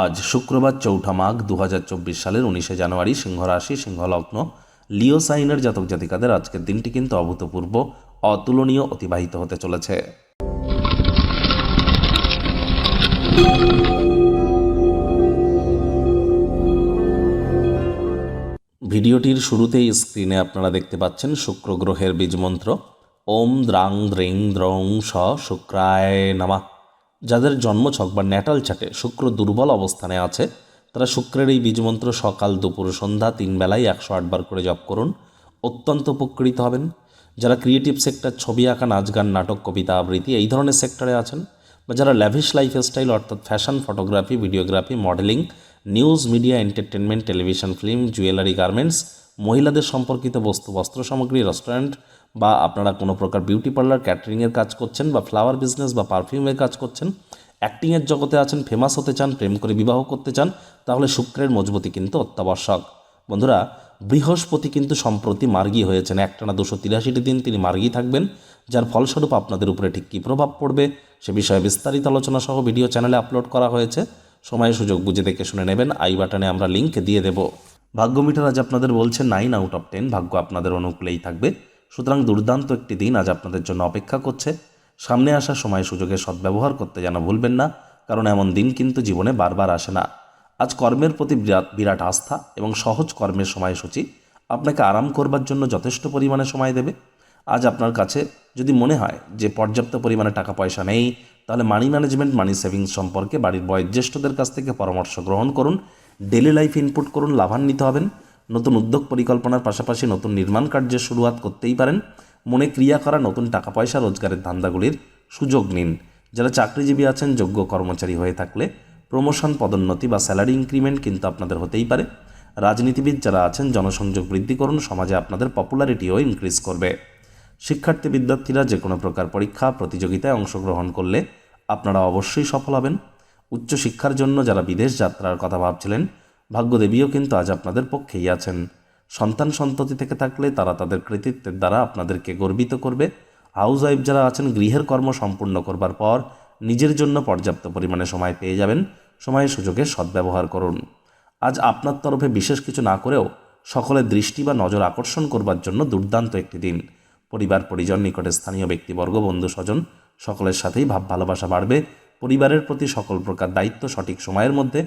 আজ শুক্রবার চৌঠা মাঘ দু হাজার চব্বিশ সালের উনিশে জানুয়ারি সিংহ রাশি সিংহ লগ্ন লিও সাইনের জাতক জাতিকাদের আজকের দিনটি কিন্তু অভূতপূর্ব, অতুলনীয়, অতিবাহিত হতে চলেছে। ভিডিওটির শুরুতেই স্ক্রিনে আপনারা দেখতে পাচ্ছেন শুক্র গ্রহের বীজমন্ত্র। ওম দ্রাং দ্রিং দ্রং স শুক্রায় নামা। যাদের জন্মছক বা ন্যাটাল চাটে শুক্র দুর্বল অবস্থানে আছে, তারা শুক্রের এই বীজমন্ত্র সকাল, দুপুর, সন্ধ্যা তিন বেলায় একশো আটবার করে জপ করুন। অত্যন্ত উপকৃত হবেন। যারা ক্রিয়েটিভ সেক্টর ছবি আঁকা, নাচ গান, নাটক, কবিতা, আবৃত্তি এই ধরনের সেক্টরে আছেন বা যারা ল্যাভিশ লাইফ স্টাইল অর্থাৎ fashion photography videography modelling news media entertainment television film jewellery garments মহিলাদের সম্পর্কিত বস্তু, বস্ত্র সামগ্রী রেস্টুরেন্ট বা আপনারা কোনো প্রকার বিউটি পার্লার ক্যাটারিংয়ের কাজ করছেন বা ফ্লাওয়ার বিজনেস বা পারফিউমের কাজ করছেন অ্যাক্টিংয়ের জগতে আছেন ফেমাস হতে চান, প্রেম করে বিবাহ করতে চান, তাহলে শুক্রের মজবুতি কিন্তু অত্যাবশ্যক। বন্ধুরা, বৃহস্পতি কিন্তু সম্প্রতি মার্গী হয়েছেন। একটানা দুশো তিরাশিটি দিন তিনি মার্গী থাকবেন, যার ফলস্বরূপ আপনাদের উপরে ঠিক কী প্রভাব পড়বে সে বিষয়ে বিস্তারিত আলোচনা সহ ভিডিও চ্যানেলে আপলোড করা হয়েছে। সময় সুযোগ বুঝে দেখে শুনে নেবেন। আই বাটনে আমরা লিঙ্ক দিয়ে দেব। ভাগ্য মিটার আজ আপনাদের বলছে নাইন আউট অফ টেন ভাগ্য আপনাদের অনুকূলেই থাকবে। সুতরাং দুর্দান্ত একটি দিন আজ আপনাদের জন্য অপেক্ষা করছে। সামনে আসা সময় সুযোগের সদ্ব্যবহার করতে যেন ভুলবেন না, কারণ এমন দিন কিন্তু জীবনে বারবার আসে না। আজ কর্মের প্রতি বিরাট বিরাট আস্থা এবং সহজ কর্মের সময়সূচি আপনাকে আরাম করবার জন্য যথেষ্ট পরিমাণে সময় দেবে। আজ আপনার কাছে যদি মনে হয় যে পর্যাপ্ত পরিমাণে টাকা পয়সা নেই, তাহলে মানি ম্যানেজমেন্ট মানি সেভিংস সম্পর্কে বাড়ির বয়োজ্যেষ্ঠদের কাছ থেকে পরামর্শ গ্রহণ করুন। ডেলি লাইফ ইনপুট করুন, লাভান্বিত হবেন। নতুন উদ্যোগ পরিকল্পনার পাশাপাশি নতুন নির্মাণ কার্যের শুরুয়াত করতেই পারেন। মনে ক্রিয়া করা নতুন টাকা পয়সা রোজগারের ধান্দাগুলির সুযোগ নিন। যারা চাকরিজীবী আছেন, যোগ্য কর্মচারী হয়ে থাকলে প্রমোশন, পদোন্নতি বা স্যালারি ইনক্রিমেন্ট কিন্তু আপনাদের হতেই পারে। রাজনীতিবিদ যারা আছেন, জনসংযোগ বৃদ্ধি করুন, সমাজে আপনাদের পপুলারিটিও ইনক্রিজ করবে। শিক্ষার্থী বিদ্যার্থীরা যে কোনো প্রকার পরীক্ষা, প্রতিযোগিতায় অংশগ্রহণ করলে আপনারা অবশ্যই সফল হবেন। উচ্চশিক্ষার জন্য যারা বিদেশ যাত্রার কথা ভাবছিলেন ভাগ্যদেবীও কিন্তু আজ আপনাদের পক্ষেই আছেন। সন্তান সন্ততি থেকে থাকলে তারা তাদের কৃতিত্বের দ্বারা আপনাদেরকে গর্বিত করবে। হাউস ওয়াইফ যারা আছেন, গৃহের কর্ম সম্পূর্ণ করবার পর নিজের জন্য পর্যাপ্ত পরিমাণে সময় পেয়ে যাবেন। সময় সুযোগের সদ্ব্যবহার করুন। আজ আপনার তরফে বিশেষ কিছু না করেও সকলের দৃষ্টি বা নজর আকর্ষণ করবার জন্য দুর্দান্ত একটি দিন। পরিবার, পরিজন, নিকটে স্থানীয় ব্যক্তিবর্গ বন্ধু, স্বজন, সকলের সাথেই ভাব ভালোবাসা বাড়বে। পরিবারের প্রতি সকল প্রকার দায়িত্ব সঠিক সময়ের মধ্যে